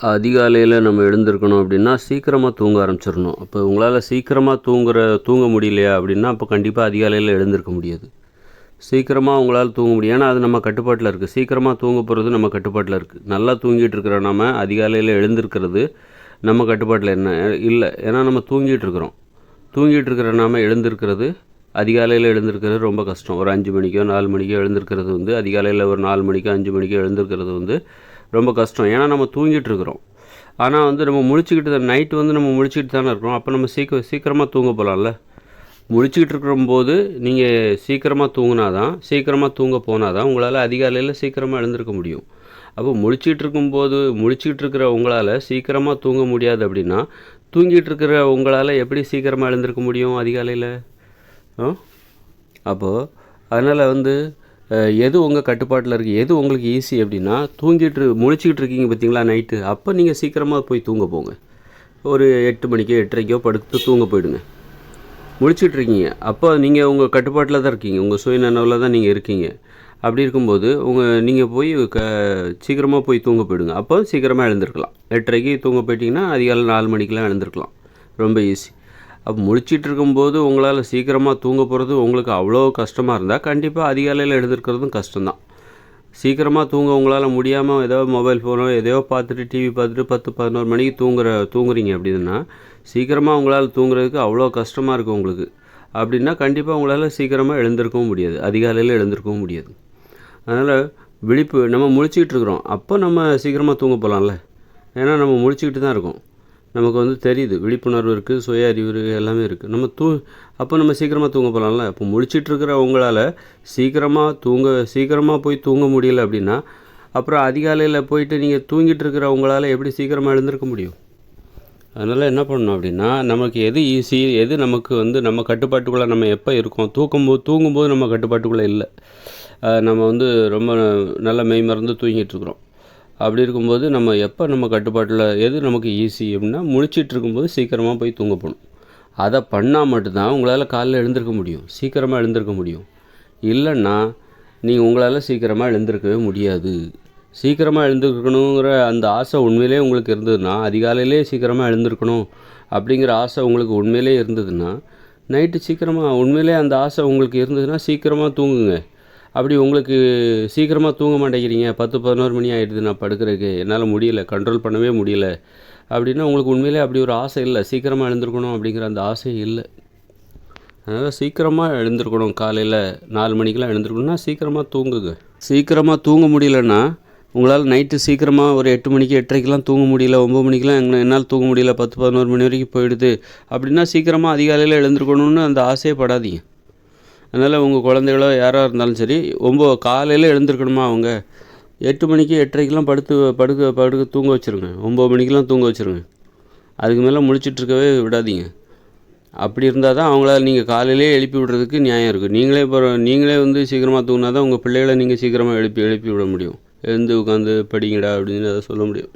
அதிகாலையில் நம்ம எழுந்திருக்கணும் அப்படின்னா சீக்கிரமாக தூங்க ஆரம்பிச்சிடணும். அப்போ உங்களால் சீக்கிரமாக தூங்குற தூங்க முடியலையா அப்படின்னா அப்போ கண்டிப்பாக அதிகாலையில் எழுந்திருக்க முடியாது. சீக்கிரமாக உங்களால் தூங்க முடியும். ஏன்னா அது நம்ம கட்டுப்பாட்டில் இருக்குது சீக்கிரமாக தூங்க போகிறது நம்ம கட்டுப்பாட்டில் இருக்குது நல்லா தூங்கிட்டு இருக்கிற நம்ம அதிகாலையில் எழுந்திருக்கிறது நம்ம கட்டுப்பாட்டில் என்ன? இல்லை. ஏன்னா நம்ம தூங்கிட்டு இருக்கிறோம். தூங்கிட்டு இருக்கிற நாம எழுந்திருக்கிறது அதிகாலையில் எழுந்திருக்கிறது ரொம்ப கஷ்டம். ஒரு அஞ்சு மணிக்கோ நாலு மணிக்கோ எழுந்திருக்கிறது வந்து அதிகாலையில் ஒரு நாலு மணிக்கோ அஞ்சு மணிக்கோ எழுந்திருக்கிறது வந்து ரொம்ப கஷ்டம். ஏன்னா நம்ம தூங்கிட்டு இருக்கிறோம் ஆனால் வந்து நம்ம முழிச்சுக்கிட்டு நைட்டு வந்து நம்ம முழிச்சுக்கிட்டு தானே இருக்கிறோம் அப்போ நம்ம சீக்கிரம் சீக்கிரமாக தூங்க போகலாம்ல முழிச்சுக்கிட்டு இருக்கிறம்போது நீங்கள் சீக்கிரமாக தூங்கினா தான் சீக்கிரமாக தூங்க போனால் தான் உங்களால் அதிகாலையில் சீக்கிரமாக எழுந்திருக்க முடியும். அப்போ முழிச்சிட்டு இருக்கும்போது முழிச்சிட்டு இருக்கிற உங்களால் சீக்கிரமாக தூங்க முடியாது அப்படின்னா தூங்கிட்டு இருக்கிற உங்களால் எப்படி சீக்கிரமாக எழுந்திருக்க முடியும் அதிகாலையில்? அப்போது அதனால் வந்து எது உங்கள் கட்டுப்பாட்டில் இருக்குது எது உங்களுக்கு ஈஸி அப்படின்னா தூங்கிட்டு முழிச்சிக்கிட்டு இருக்கீங்க பார்த்தீங்களா நைட்டு அப்போ நீங்கள் சீக்கிரமாக போய் தூங்க போங்க. ஒரு எட்டு மணிக்கோ எட்டரைக்கோ படுத்து தூங்க போயிடுங்க. முழிச்சிட்டு இருக்கீங்க. அப்போ நீங்கள் உங்கள் கட்டுப்பாட்டில் தான் இருக்கீங்க. உங்கள் சுயநனவில் தான் நீங்கள் இருக்கீங்க. அப்படி இருக்கும்போது உங்கள் நீங்கள் போய் க சீக்கிரமாக போய் தூங்க போயிடுங்க. அப்போ சீக்கிரமாக எழுந்திருக்கலாம். எட்டரைக்கு தூங்க போயிட்டிங்கன்னா அதிகாலை நாலு மணிக்கெலாம் எழுந்திருக்கலாம். ரொம்ப ஈஸி அப்போ முழிச்சிட்டு இருக்கும்போது உங்களால் சீக்கிரமாக தூங்க போகிறது உங்களுக்கு அவ்வளோ கஷ்டமாக இருந்தால் கண்டிப்பாக அதிகாலையில் எழுந்திருக்கிறதும் கஷ்டம்தான். சீக்கிரமாக தூங்க உங்களால் முடியாமல் ஏதோ மொபைல் ஃபோனோ எதையோ பார்த்துட்டு டிவி பார்த்துட்டு பத்து பதினோரு மணிக்கு தூங்குற தூங்குறீங்க அப்படின்னா சீக்கிரமாக உங்களால் தூங்குறதுக்கு அவ்வளோ கஷ்டமாக இருக்குது உங்களுக்கு. அப்படின்னா கண்டிப்பாக உங்களால் சீக்கிரமாக எழுந்திருக்கவும் முடியாது. அதிகாலையில் எழுந்திருக்கவும் முடியாது. அதனால் விழிப்பு நம்ம முழிச்சிக்கிட்டு இருக்கிறோம் அப்போ நம்ம சீக்கிரமாக தூங்க போகலாம்ல ஏன்னா நம்ம முழிச்சிக்கிட்டு தான் இருக்கோம். நமக்கு வந்து தெரியுது. விழிப்புணர்வு இருக்குது சுய அறிவு எல்லாமே இருக்குது நம்ம தூ அப்போ நம்ம சீக்கிரமாக தூங்க போகலாம்ல இப்போ முடிச்சிட்ருக்கிற உங்களால் சீக்கிரமாக தூங்க சீக்கிரமாக போய் தூங்க முடியல அப்படின்னா அப்புறம் அதிகாலையில் போயிட்டு நீங்கள் தூங்கிட்டு இருக்கிற உங்களால் எப்படி சீக்கிரமாக எழுந்திருக்க முடியும்? அதனால் என்ன பண்ணணும் அப்படின்னா நமக்கு எது ஈஸி எது நமக்கு வந்து நம்ம கட்டுப்பாட்டுக்குள்ளே நம்ம எப்போ இருக்கோம்? தூக்கும்போது தூங்கும்போது நம்ம கட்டுப்பாட்டுக்குள்ளே இல்லை. நம்ம வந்து ரொம்ப நல்ல மெய் மறந்து தூங்கிட்டு இருக்கிறோம் அப்படி இருக்கும்போது நம்ம எப்போ நம்ம கட்டுப்பாட்டில் எது நமக்கு ஈஸி அப்படின்னா முழிச்சிட்டு இருக்கும்போது சீக்கிரமாக போய் தூங்க போகணும். அதை பண்ணால் மட்டும்தான் உங்களால் காலைல எழுந்திருக்க முடியும். சீக்கிரமாக எழுந்திருக்க முடியும். இல்லைன்னா நீங்கள் உங்களால் சீக்கிரமாக எழுந்திருக்கவே முடியாது. சீக்கிரமாக எழுந்திருக்கணுங்கிற அந்த ஆசை உண்மையிலே உங்களுக்கு இருந்ததுன்னா அதிகாலையிலே சீக்கிரமாக எழுந்திருக்கணும் அப்படிங்கிற ஆசை உங்களுக்கு உண்மையிலே இருந்ததுன்னா நைட்டு சீக்கிரமாக உண்மையிலே அந்த ஆசை உங்களுக்கு இருந்ததுன்னா சீக்கிரமாக தூங்குங்க. அப்படி உங்களுக்கு சீக்கிரமாக தூங்க மாட்டேங்கிறீங்க. பத்து பதினோரு மணி ஆகிடுது நான் படுக்கிறதுக்கு. என்னால் முடியல. கண்ட்ரோல் பண்ணவே முடியல. அப்படின்னா உங்களுக்கு உண்மையிலே அப்படி ஒரு ஆசை இல்லை. சீக்கிரமாக எழுந்திருக்கணும் அப்படிங்கிற அந்த ஆசை இல்லை. அதனால் சீக்கிரமாக எழுந்திருக்கணும். காலையில் நாலு மணிக்கெலாம் எழுந்திருக்கணும்னா சீக்கிரமாக தூங்குங்க. சீக்கிரமாக தூங்க முடியலன்னா உங்களால் நைட்டு சீக்கிரமாக ஒரு எட்டு மணிக்கு எட்டரைக்கெலாம் தூங்க முடியல. ஒம்பது மணிக்கெலாம் எங்கே என்னால் தூங்க முடியல. பத்து பதினோரு மணி வரைக்கும் போயிடுது. அப்படின்னா சீக்கிரமாக அதிகாலையில் எழுந்திருக்கணும்னு அந்த ஆசையே படாதீங்க. அதனால் உங்கள் குழந்தைகளோ யாராக இருந்தாலும் சரி ஒம்போ காலையில் எழுந்திருக்கணுமா அவங்க? எட்டு மணிக்கு எட்டரைக்கெலாம் படுத்து படுக்க படுக்க தூங்க வச்சுருங்க. ஒம்பது மணிக்கெலாம் தூங்க வச்சுருங்க. அதுக்கு மேலே முழிச்சிட்ருக்கவே விடாதீங்க. அப்படி இருந்தால் தான் அவங்களால நீங்கள் காலையிலே எழுப்பி விடுறதுக்கு நியாயம் இருக்குது நீங்களே இப்போ நீங்களே வந்து சீக்கிரமாக தூங்கினா தான் உங்கள் பிள்ளைகளை நீங்கள் சீக்கிரமாக எழுப்பி எழுப்பி விட முடியும். எழுந்து உட்காந்து படிங்கடா அப்படின்னு அதை சொல்ல முடியும்.